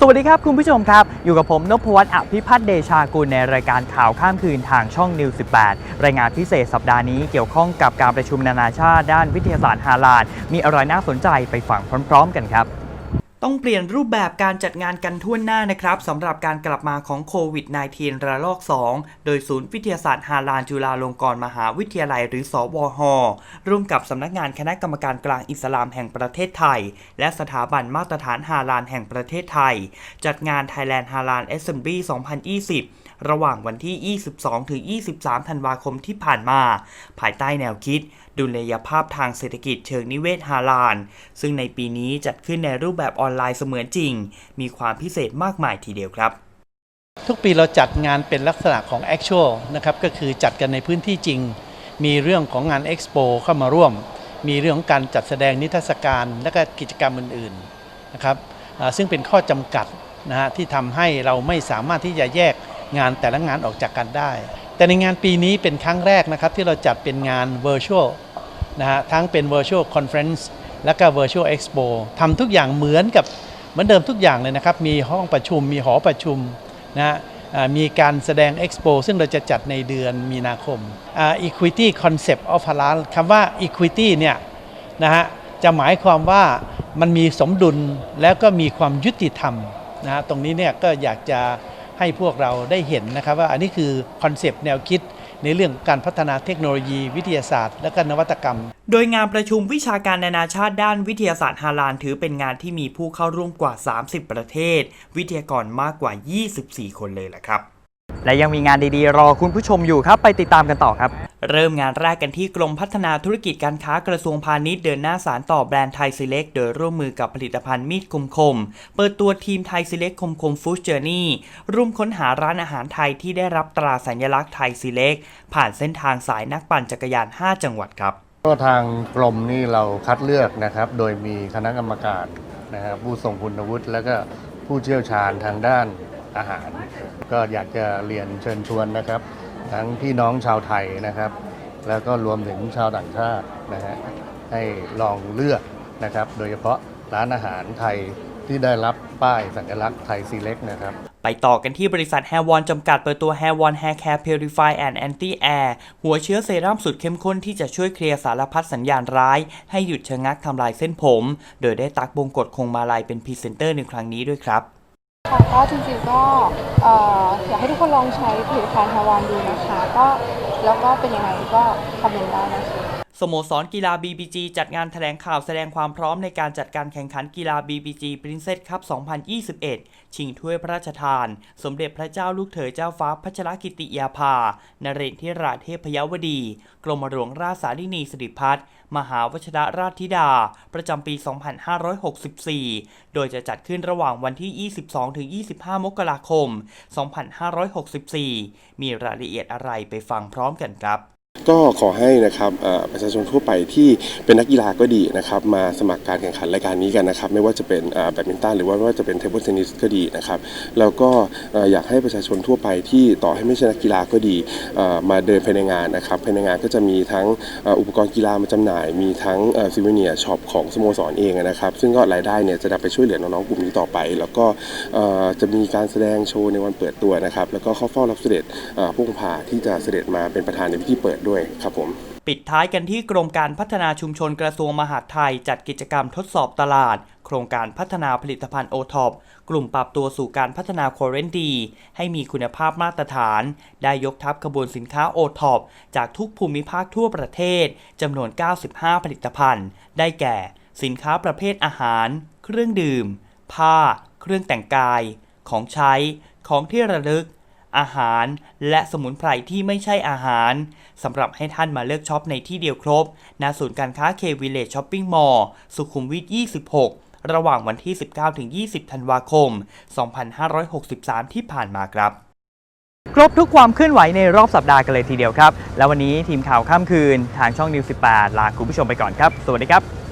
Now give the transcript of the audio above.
สวัสดีครับคุณผู้ชมครับ อยู่กับผมนพวัตรอภิพัฒน์เดชากุลในรายการข่าวข้ามคืนทางช่องนิว 18 รายงานพิเศษสัปดาห์นี้เกี่ยวข้องกับการประชุมนานาชาติด้านวิทยาศาสตร์ฮาลาลมีอะไรน่าสนใจไปฟังพร้อม ๆ กันครับ ต้องเปลี่ยนรูปแบบการจัดงานกันทั่วหน้านะครับสำหรับการกลับมาของโควิด -19 ระลอก 2 โดยศูนย์วิทยาศาสตร์ฮาลาลจุฬาลงกรณ์มหาวิทยาลัยหรือสวหร่วมกับสำนักงานคณะกรรมการกลางอิสลามแห่งประเทศไทย และสถาบันมาตรฐานฮาลาลแห่งประเทศไทย จัดงาน Thailand Halal Assembly 2020 ระหว่างวันที่ 22ถึง23 ธันวาคมที่ผ่านมา ภายใต้แนวคิด ดุลยภาพทางเศรษฐกิจเชิงนิเวศฮาลาลซึ่งในปีนี้จัดขึ้นในรูปแบบออนไลน์เสมือนจริง มีความพิเศษมากมายทีเดียวครับ ทุกปีเราจัดงานเป็นลักษณะของ actual นะครับก็คือจัดกันในพื้นที่จริง มีเรื่องของงาน expo เข้ามาร่วม มีเรื่องของการจัดแสดงนิทรรศการและก็กิจกรรมอื่นๆนะครับซึ่งเป็นข้อจำกัดนะฮะที่ทำให้เราไม่สามารถที่จะแยกงานแต่ละงานออกจากกันได้ แต่ในงานปีนี้เป็นครั้งแรกนะครับที่เราจัดเป็นงาน virtual นะฮะทั้งเป็น virtual conference และก็ virtual expo ทำทุกอย่างเหมือนกับเหมือนเดิมทุกอย่างเลยนะครับ มีห้องประชุม มีหอประชุมนะฮะมีการแสดง expo ซึ่งเราจะจัดในเดือนมีนาคมอ่า equity concept of halal คำว่า equity เนี่ยนะฮะจะหมายความว่ามันมีสมดุลแล้วก็มีความยุติธรรมนะฮะตรงนี้เนี่ยก็อยากจะให้พวกเราได้เห็นนะครับว่าอันนี้คือคอนเซปต์แนวคิด ในเรื่องการพัฒนาเทคโนโลยี วิทยาศาสตร์ และก็นวัตกรรม โดยงานประชุมวิชาการนานาชาติด้านวิทยาศาสตร์ฮาลานถือเป็นงานที่มีผู้เข้าร่วมกว่า 30 ประเทศ วิทยากรมากกว่า 24 คนเลยแหละครับ และยังมีงานดีๆ รอคุณผู้ชมอยู่ครับไปติดตามกันต่อครับ เริ่มงานแรกกันที่กรมพัฒนาธุรกิจการค้ากระทรวงพาณิชย์เดินหน้าสารต่อแบรนด์ไทยซีเล็กโดยร่วมมือกับผลิตภัณฑ์มีดคมคม เปิดตัวทีมไทยซีเล็กคมคมฟู้ดเจอร์นี่ร่วมค้นหาร้านอาหารไทยที่ได้รับตราสัญลักษณ์ไทยซีเล็กผ่านเส้นทางสายนักปั่นจักรยาน 5 จังหวัดครับ ก็ทางกรมนี่เราคัดเลือกนะครับ โดยมีคณะกรรมการนะครับผู้ทรงคุณวุฒิแล้วก็ผู้เชี่ยวชาญทางด้าน อาหาร ก็อยากจะเรียนเชิญชวนนะครับ ทั้งพี่น้องชาวไทยนะครับ แล้วก็รวมถึงชาวต่างชาตินะฮะให้ลองเลือกนะครับ โดยเฉพาะร้านอาหารไทยที่ได้รับป้ายสัญลักษณ์ไทยซีเล็กนะครับ ไปต่อกันที่บริษัท Hair One จำกัดเปิดตัว Hair One Hair Care Purify and Anti Air หัวเชื้อเซรั่มสุดเข้มข้นที่จะช่วยเคลียร์สารพัดสัญญาณร้าย ให้หยุดชะงักทำลายเส้นผม โดยได้ตักบงกฎคงมาลายเป็นพรีเซนเตอร์ในครั้งนี้ด้วยครับ ค่ะก็จริงๆก็เอ่ออยากให้ทุกคนลองใช้ผลิตภัณฑ์ฮาวานดูนะคะ ก็แล้วก็เป็นยังไงก็คอมเมนต์ได้นะคะ สโมสรกีฬา BBG จัดงานแถลงข่าวแสดงความพร้อมในการจัดการแข่งขันกีฬา BBG Princess Cup 2021 ชิงถ้วยพระราชทาน สมเด็จพระเจ้าลูกเธอเจ้าฟ้าพัชรกิติยาภา นเรศที่ราเทพยวดี กรมหลวงราชสารินีสิริพัฒน์มหาวชิรราชธิดา ประจำปี 2564 โดยจะจัดขึ้นระหว่างวันที่ 22-25 มกราคม 2564 มีรายละเอียดอะไรไปฟังพร้อมกันครับ ก็ขอให้นะครับประชาชนทั่วไปที่เป็นนักกีฬาก็ดีนะครับมาสมัครการแข่งขันรายการนี้กันนะครับไม่ว่าจะเป็นแบดมินตันหรือว่าว่าจะเป็นเทเบิลเทนนิสก็ดีนะครับแล้วก็อยากให้ประชาชนทั่วไปที่ต่อให้ไม่ใช่นักกีฬาก็ดีมาเดินภายในงานนะครับภายในงานก็จะมีทั้งอุปกรณ์กีฬามาจำหน่าย มีทั้งซิวเนียช็อปของสโมสรเองนะครับ ซึ่งก็รายได้เนี่ยจะนำไปช่วยเหลือน้องๆกลุ่มนี้ต่อไป แล้วก็จะมีการแสดงโชว์ในวันเปิดตัวนะครับแล้วก็เข้าเฝ้ารับเสด็จเอ่อผู้พาที่จะเสด็จมาเป็นประธานในพิธีเปิดด้วยครับผม ปิดท้ายกันที่กรมการพัฒนาชุมชนกระทรวงมหาดไทย จัดกิจกรรมทดสอบตลาด โครงการพัฒนาผลิตภัณฑ์โอท็อปกลุ่มปรับตัวสู่การพัฒนาโคเรนดีให้มีคุณภาพมาตรฐาน ได้ยกทัพขบวนสินค้าโอท็อปจากทุกภูมิภาคทั่วประเทศจำนวน 95 ผลิตภัณฑ์ ได้แก่ สินค้าประเภทอาหาร เครื่องดื่ม ผ้า เครื่องแต่งกาย ของใช้ ของที่ระลึก อาหาร และสมุนไพรที่ไม่ใช่อาหารสำหรับให้ท่านมาเลือกช็อปในที่เดียวครบณศูนย์การค้าเควิเลจช้อปปิ้งมอลล์สุขุมวิท 26 ระหว่างวันที่ 19-20 ธันวาคม 2563 ที่ผ่านมาครับครบทุกความเคลื่อนไหวในรอบสัปดาห์กันเลยทีเดียวครับ แล้ววันนี้ทีมข่าวข้ามคืน ทางช่องนิว 18 ลาคุณผู้ชมไปก่อนครับ สวัสดีครับ